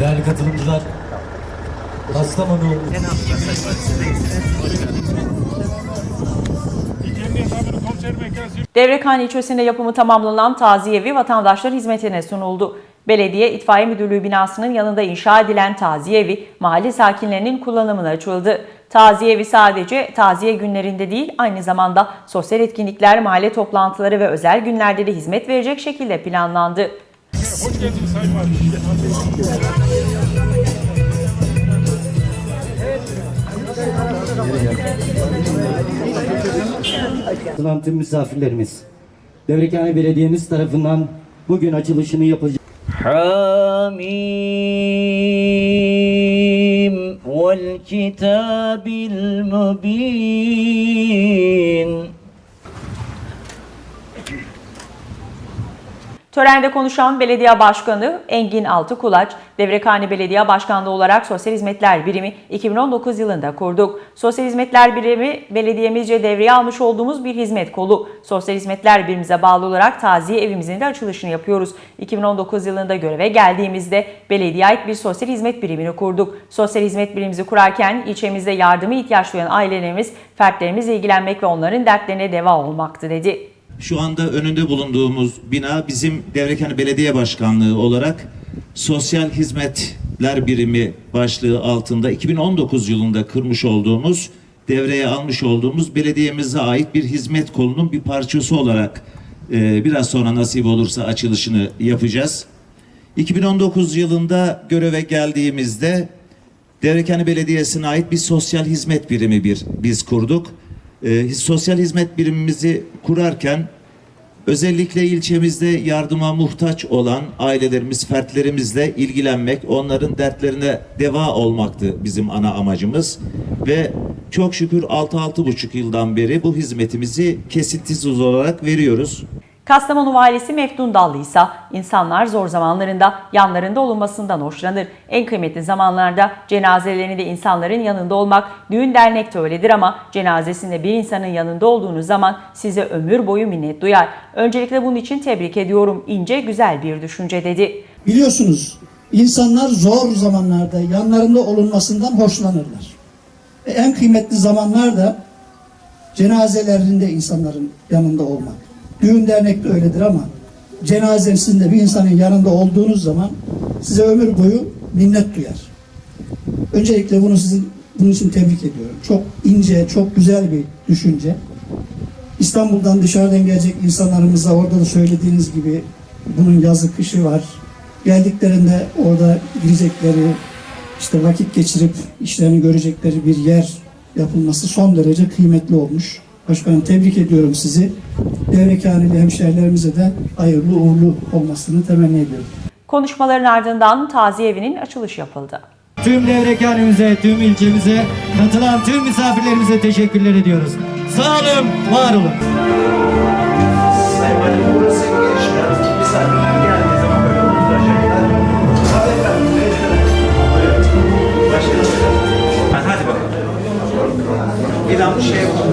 Değerli katılımcılar, Kastamonu Devrekhane ilçesinde yapımı tamamlanan taziye evi vatandaşlar hizmetine sunuldu. Belediye İtfaiye Müdürlüğü binasının yanında inşa edilen taziye evi mahalle sakinlerinin kullanımına açıldı. Taziye evi sadece taziye günlerinde değil aynı zamanda sosyal etkinlikler, mahalle toplantıları ve özel günlerde de hizmet verecek şekilde planlandı. Hoş geldiniz Sayın Valim. Katılan tüm misafirlerimiz, Devrekhane Belediye'miz tarafından bugün açılışını yapacak. Hamim vel kitabil mübin Törende konuşan Belediye Başkanı Engin Altıkulaç, Devrekhane Belediye Başkanlığı olarak Sosyal Hizmetler Birimi 2019 yılında kurduk. Sosyal Hizmetler Birimi belediyemizce devreye almış olduğumuz bir hizmet kolu. Sosyal Hizmetler Birimimize bağlı olarak taziye evimizin de açılışını yapıyoruz. 2019 yılında göreve geldiğimizde belediye ait bir sosyal hizmet birimini kurduk. Sosyal hizmet birimimizi kurarken ilçemizde yardıma ihtiyaç duyan ailelerimiz, fertlerimizle ilgilenmek ve onların dertlerine deva olmaktı dedi. Şu anda önünde bulunduğumuz bina bizim Devrekane Belediye Başkanlığı olarak Sosyal Hizmetler Birimi başlığı altında 2019 yılında kırmış olduğumuz, devreye almış olduğumuz belediyemize ait bir hizmet kolunun bir parçası olarak e, biraz sonra nasip olursa açılışını yapacağız. 2019 yılında göreve geldiğimizde Devrekane Belediyesi'ne ait bir sosyal hizmet birimi bir biz kurduk. Ee, sosyal hizmet birimimizi kurarken özellikle ilçemizde yardıma muhtaç olan ailelerimiz, fertlerimizle ilgilenmek, onların dertlerine deva olmaktı bizim ana amacımız. Ve çok şükür 6-6,5 yıldan beri bu hizmetimizi kesintisiz olarak veriyoruz. Kastamonu valisi Meftun Dallı ise insanlar zor zamanlarında yanlarında olunmasından hoşlanır. En kıymetli zamanlarda cenazelerinde insanların yanında olmak, düğün dernek de öyledir ama cenazesinde bir insanın yanında olduğunuz zaman size ömür boyu minnet duyar. Öncelikle bunun için tebrik ediyorum. İnce güzel bir düşünce dedi. Biliyorsunuz insanlar zor zamanlarda yanlarında olunmasından hoşlanırlar. Ve en kıymetli zamanlar da cenazelerinde insanların yanında olmak. Düğün dernek de öyledir ama cenazesinde bir insanın yanında olduğunuz zaman size ömür boyu minnet duyar. Öncelikle bunu sizin bunun için tebrik ediyorum. Çok ince, çok güzel bir düşünce. İstanbul'dan dışarıdan gelecek insanlarımıza orada da söylediğiniz gibi bunun yazı kışı var. Geldiklerinde orada girecekleri, işte vakit geçirip işlerini görecekleri bir yer yapılması son derece kıymetli olmuş. Başkanım tebrik ediyorum sizi. Devrekanili hemşehrilerimize de hayırlı uğurlu olmasını temenni ediyorum. Konuşmaların ardından taziye evinin açılışı yapıldı. Tüm devrekanimize, tüm ilçemize, katılan tüm misafirlerimize teşekkürler ediyoruz. Sağ olun, var olun. Hadi bakalım. Bir daha bu şey yapalım.